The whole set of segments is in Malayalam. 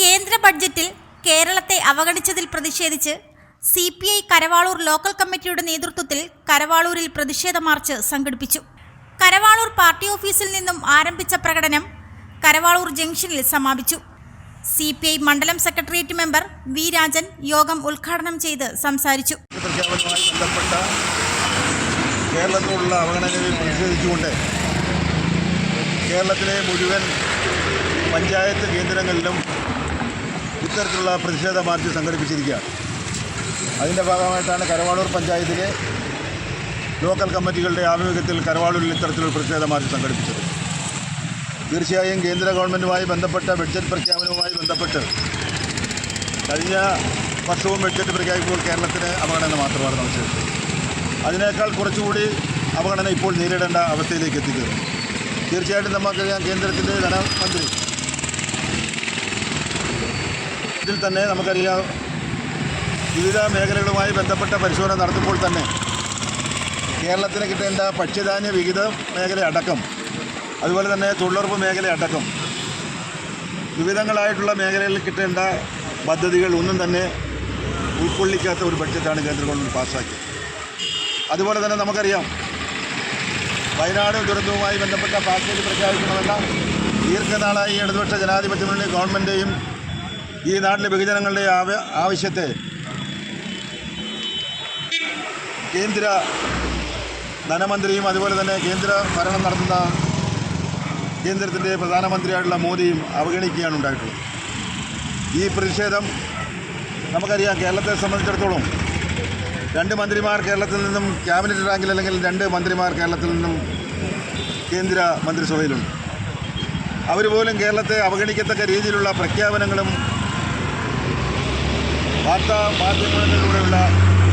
കേന്ദ്ര ബഡ്ജറ്റിൽ കേരളത്തെ അവഗണിച്ചതിൽ പ്രതിഷേധിച്ച് C P I Karavaloor local കമ്മിറ്റിയുടെ നേതൃത്വത്തിൽ കരവാളൂരിൽ പ്രതിഷേധ മാർച്ച് സംഘടിപ്പിച്ചു. കരവാളൂർ പാർട്ടി ഓഫീസിൽ നിന്നും ആരംഭിച്ച പ്രകടനം കരവാളൂർ ജംഗ്ഷനിൽ സമാപിച്ചു. സി പി ഐ മണ്ഡലം സെക്രട്ടേറിയറ്റ് മെമ്പർ വി രാജൻ യോഗം ഉദ്ഘാടനം ചെയ്ത് സംസാരിച്ചു. കേരളത്തിലുള്ള അവഗണനയിൽ പ്രതിഷേധിച്ചുകൊണ്ട് കേരളത്തിലെ മുഴുവൻ പഞ്ചായത്ത് കേന്ദ്രങ്ങളിലും ഇത്തരത്തിലുള്ള പ്രതിഷേധ മാർച്ച് സംഘടിപ്പിച്ചിരിക്കുകയാണ്. അതിന്റെ ഭാഗമായിട്ടാണ് കരവാളൂർ പഞ്ചായത്തിലെ ലോക്കൽ കമ്മിറ്റികളുടെ ആഭിമുഖ്യത്തിൽ കരവാളൂരിൽ ഇത്തരത്തിലുള്ള പ്രതിഷേധ മാർച്ച് സംഘടിപ്പിച്ചത്. തീർച്ചയായും കേന്ദ്ര ഗവൺമെന്റുമായി ബന്ധപ്പെട്ട ബഡ്ജറ്റ് പ്രഖ്യാപനവുമായി ബന്ധപ്പെട്ട് കഴിഞ്ഞ വർഷവും ബഡ്ജറ്റ് പ്രഖ്യാപിക്കുമ്പോൾ കേരളത്തിന് അവഗണന മാത്രമാണ് നമുക്ക് അതിനേക്കാൾ കുറച്ചുകൂടി അവഗണന ഇപ്പോൾ നേരിടേണ്ട അവസ്ഥയിലേക്ക് എത്തിക്കുന്നു തീർച്ചയായിട്ടും നമുക്കറിയാം കേന്ദ്രത്തിന്റെ ധനമന്ത്രി. ഇതിൽ തന്നെ നമുക്കറിയാം വിവിധ മേഖലകളുമായി ബന്ധപ്പെട്ട പരിശോധന നടത്തുമ്പോൾ തന്നെ കേരളത്തിന് കിട്ടേണ്ട ഭക്ഷ്യധാന്യ വിഹിത മേഖല അടക്കം അതുപോലെ തന്നെ തൊഴിലുറപ്പ് മേഖല അടക്കം വിവിധങ്ങളായിട്ടുള്ള മേഖലകളിൽ കിട്ടേണ്ട പദ്ധതികൾ ഒന്നും തന്നെ ഉൾക്കൊള്ളിക്കാത്ത ഒരു ബഡ്ജറ്റാണ് കേന്ദ്ര ഗവൺമെന്റ് പാസ്സാക്കിയത് അതുപോലെ തന്നെ നമുക്കറിയാം വയനാട് ദുരന്തവുമായി ബന്ധപ്പെട്ട പാക്കേജ് പ്രഖ്യാപിക്കണമെന്ന ദീർഘനാളായി ഇടതുപക്ഷ ജനാധിപത്യ മുന്നണി ഗവൺമെന്റെയും ഈ നാട്ടിലെ ബഹുജനങ്ങളുടെയും ആവ- ആവശ്യത്തെ കേന്ദ്ര ധനമന്ത്രിയും അതുപോലെ തന്നെ കേന്ദ്ര ഭരണം നടത്തുന്ന കേന്ദ്രത്തിന്റെ പ്രധാനമന്ത്രിയായിട്ടുള്ള മോദിയും അവഗണിക്കുകയാണ് ഉണ്ടായിട്ടുള്ളത്. ഈ പ്രതിഷേധം നമുക്കറിയാം കേരളത്തെ സംബന്ധിച്ചിടത്തോളം രണ്ട് മന്ത്രിമാർ കേരളത്തിൽ നിന്നും ക്യാബിനറ്റ് റാങ്കിൽ അല്ലെങ്കിൽ രണ്ട് മന്ത്രിമാർ കേരളത്തിൽ നിന്നും കേന്ദ്ര മന്ത്രിസഭയിലുണ്ട്. അവർ പോലും കേരളത്തെ അവഗണിക്കത്തക്ക രീതിയിലുള്ള പ്രഖ്യാപനങ്ങളും വാർത്താ മാധ്യമങ്ങളിലൂടെയുള്ള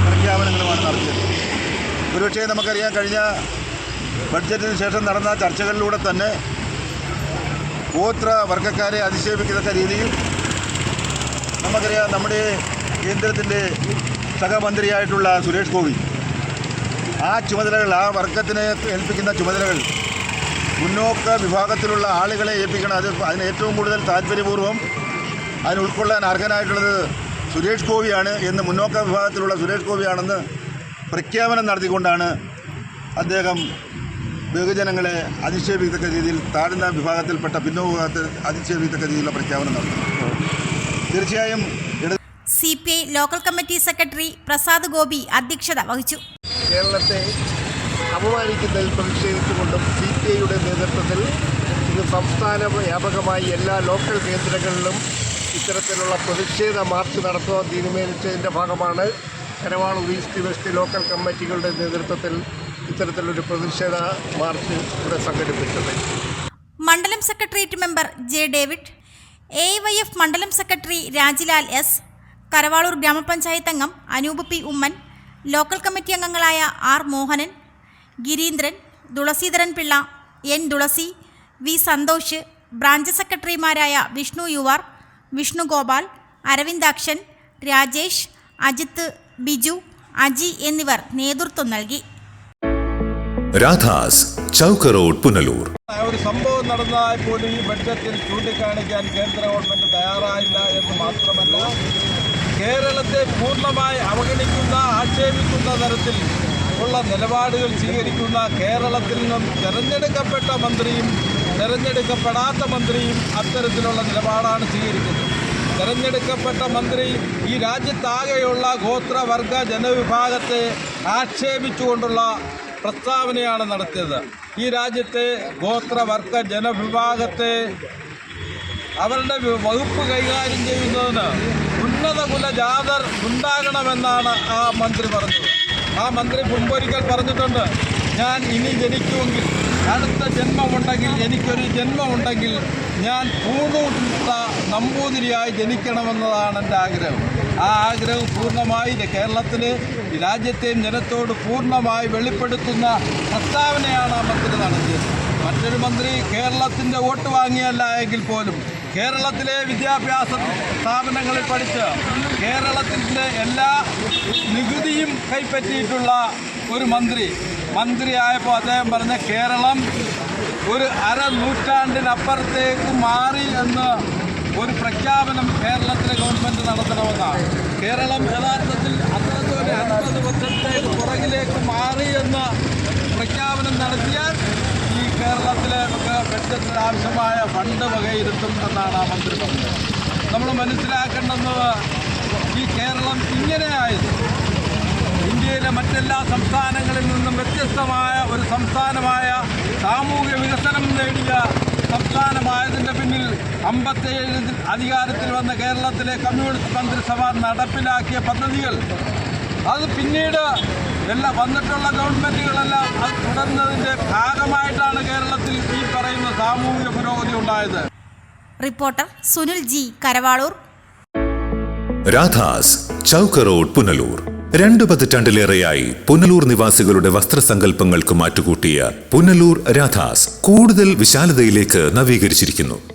പ്രഖ്യാപനങ്ങളുമാണ് നടത്തിയത്. ഒരുപക്ഷേ നമുക്കറിയാം കഴിഞ്ഞ ബഡ്ജറ്റിന് ശേഷം നടന്ന ചർച്ചകളിലൂടെ തന്നെ ഗോത്ര വർഗക്കാരെ അധിക്ഷേപിക്കത്തക്ക രീതിയിൽ നമുക്കറിയാം നമ്മുടെ കേന്ദ്രത്തിന്റെ സഹമന്ത്രിയായിട്ടുള്ള സുരേഷ് ഗോപി ആ ചുമതലകൾ ആ വർഗത്തിനെ ഏൽപ്പിക്കുന്ന ചുമതലകൾ മുന്നോക്ക വിഭാഗത്തിലുള്ള ആളുകളെ ഏൽപ്പിക്കണം. അത് അതിന് ഏറ്റവും കൂടുതൽ താല്പര്യപൂർവം അതിന് ഉൾക്കൊള്ളാൻ അർഹനായിട്ടുള്ളത് സുരേഷ് ഗോപിയാണ് എന്ന് മുന്നോക്ക വിഭാഗത്തിലുള്ള സുരേഷ് ഗോപിയാണെന്ന് പ്രഖ്യാപനം നടത്തിക്കൊണ്ടാണ് അദ്ദേഹം ബഹുജനങ്ങളെ അധിക്ഷേപിക്കത്തക്ക രീതിയിൽ താഴ്ന്ന വിഭാഗത്തിൽപ്പെട്ട പിന്നോക്ക വിഭാഗത്തിൽ അധിക്ഷേപിക്കത്തക്ക രീതിയിലുള്ള പ്രഖ്യാപനം നടത്തുന്നത്. തീർച്ചയായും C P I local committee secretary Prasad Gopi അധ്യക്ഷത വഹിച്ചു. കേരളത്തെ അപമാനിക്കുന്നതിൽ പ്രതിഷേധിച്ചുകൊണ്ടും സി പി ഐയുടെ നേതൃത്വത്തിൽ ഇന്ന് സംസ്ഥാന വ്യാപകമായി എല്ലാ ലോക്കൽ കേന്ദ്രങ്ങളിലും ഇത്തരത്തിലുള്ള പ്രതിഷേധ മാർച്ച് നടത്തുവാൻ തീരുമാനിച്ചതിന്റെ ഭാഗമാണ് കരവാളൂർ ഈസ്റ്റ് വെസ്റ്റ് ലോക്കൽ കമ്മിറ്റികളുടെ നേതൃത്വത്തിൽ ഇത്തരത്തിലൊരു പ്രതിഷേധ മാർച്ച് ഇവിടെ സംഘടിപ്പിച്ചത്. മണ്ഡലം secretariat member J David A Y F മണ്ഡലം സെക്രട്ടറി രാജിലാൽ എസ് കരവാളൂർ ഗ്രാമപഞ്ചായത്ത് അംഗം Anoop P Oommen local committee അംഗങ്ങളായ R Mohanan Girindran Thulaseedharan Pillai N Thulasi V Santhosh branch സെക്രട്ടറിമാരായ വിഷ്ണു യുവാർ വിഷ്ണു ഗോപാൽ അരവിന്ദാക്ഷൻ രാജേഷ് അജിത്ത് ബിജു അജി എന്നിവർ നേതൃത്വം നൽകി. രാധാസ് ചൗക്ക് റോഡ് പുനലൂർ. ഒരു സംഭവം നടന്നതായി പോലും ഈ ബഡ്ജറ്റിൽ ചൂണ്ടിക്കാണിക്കാൻ കേന്ദ്ര ഗവൺമെന്റ് തയ്യാറായില്ല എന്ന് മാത്രമല്ല കേരളത്തെ പൂർണമായി അവഗണിക്കുന്ന ആക്ഷേപിക്കുന്ന തരത്തിൽ ഉള്ള നിലപാടുകൾ സ്വീകരിക്കുന്ന കേരളത്തിൽ നിന്നും തിരഞ്ഞെടുക്കപ്പെട്ട മന്ത്രിയും തിരഞ്ഞെടുക്കപ്പെടാത്ത മന്ത്രിയും അത്തരത്തിലുള്ള നിലപാടാണ് സ്വീകരിക്കുന്നത്. തിരഞ്ഞെടുക്കപ്പെട്ട മന്ത്രി ഈ രാജ്യത്താകെയുള്ള ഗോത്രവർഗ ജനവിഭാഗത്തെ ആക്ഷേപിച്ചുകൊണ്ടുള്ള പ്രസ്താവനയാണ് നടത്തിയത്. ഈ രാജ്യത്തെ ഗോത്രവർഗ ജനവിഭാഗത്തെ അവരുടെ വകുപ്പ് കൈകാര്യം ചെയ്യുന്നതിന് കുല ജാതർ ഉണ്ടാകണമെന്നാണ് ആ മന്ത്രി പറഞ്ഞത്. ആ മന്ത്രി മുമ്പൊരിക്കൽ പറഞ്ഞിട്ടുണ്ട് ഞാൻ ഇനി ജനിക്കുമെങ്കിൽ അടുത്ത ജന്മമുണ്ടെങ്കിൽ എനിക്കൊരു ജന്മമുണ്ടെങ്കിൽ ഞാൻ പൂണൂട്ട നമ്പൂതിരിയായി ജനിക്കണമെന്നതാണ് എന്റെ ആഗ്രഹം. ആ ആഗ്രഹം പൂർണമായി കേരളത്തിലെ രാജ്യത്തെയും ജനത്തോട് പൂർണമായി വെളിപ്പെടുത്തുന്ന പ്രസ്താവനയാണ് ആ മന്ത്രി നടത്തിയത്. മറ്റൊരു മന്ത്രി കേരളത്തിന്റെ വോട്ട് വാങ്ങിയല്ല എങ്കിൽ പോലും കേരളത്തിലെ വിദ്യാഭ്യാസ സ്ഥാപനങ്ങളിൽ പഠിച്ച് കേരളത്തിന്റെ എല്ലാ നികുതിയും കൈപ്പറ്റിയിട്ടുള്ള ഒരു മന്ത്രി. മന്ത്രിയായപ്പോൾ അദ്ദേഹം പറഞ്ഞ കേരളം ഒരു അര നൂറ്റാണ്ടിനപ്പുറത്തേക്ക് മാറി എന്ന് ഒരു പ്രഖ്യാപനം കേരളത്തിലെ ഗവൺമെന്റ് നടത്തണമെന്നാണ്. കേരളം യഥാർത്ഥത്തിൽ അത്രത്തോടെ അൻപത് വർഷത്തേക്ക് പുറകിലേക്ക് മാറി എന്ന് പ്രഖ്യാപനം നടത്തിയാൽ കേരളത്തിലെ ബഡ്ജറ്റിന് ആവശ്യമായ ഫണ്ട് വകയിരുത്തും എന്നാണ് ആ മന്ത്രി പറഞ്ഞത്. നമ്മൾ മനസ്സിലാക്കേണ്ടത് ഈ കേരളം ഇങ്ങനെയായത് ഇന്ത്യയിലെ മറ്റെല്ലാ സംസ്ഥാനങ്ങളിൽ നിന്നും വ്യത്യസ്തമായ ഒരു സംസ്ഥാനമായ സാമൂഹ്യ വികസനം നേടിയ സംസ്ഥാനമായതിന്റെ പിന്നിൽ അമ്പത്തേഴ് അധികാരത്തിൽ വന്ന കേരളത്തിലെ കമ്മ്യൂണിസ്റ്റ് മന്ത്രിസഭ നടപ്പിലാക്കിയ പദ്ധതികൾ അത് പിന്നീട് എല്ലാ വന്നിട്ടുള്ള ഗവൺമെന്റുകളെല്ലാം അത് തുടർന്നതിന്റെ ഭാഗമായിട്ടാണ് കേരളത്തിൽ ഈ പറയുന്ന സാമൂഹിക പുരോഗതി ഉണ്ടായത്. Reporter Sunil G Karavaloor. Radhas Chowka road Punalur. രണ്ടു പതിറ്റാണ്ടിലേറെയായി പുനലൂർ നിവാസികളുടെ വസ്ത്രസങ്കല്പങ്ങൾക്ക് മാറ്റുകൂട്ടിയ പുനലൂർ രാധാസ് കൂടുതൽ വിശാലതയിലേക്ക് നവീകരിച്ചിരിക്കുന്നു.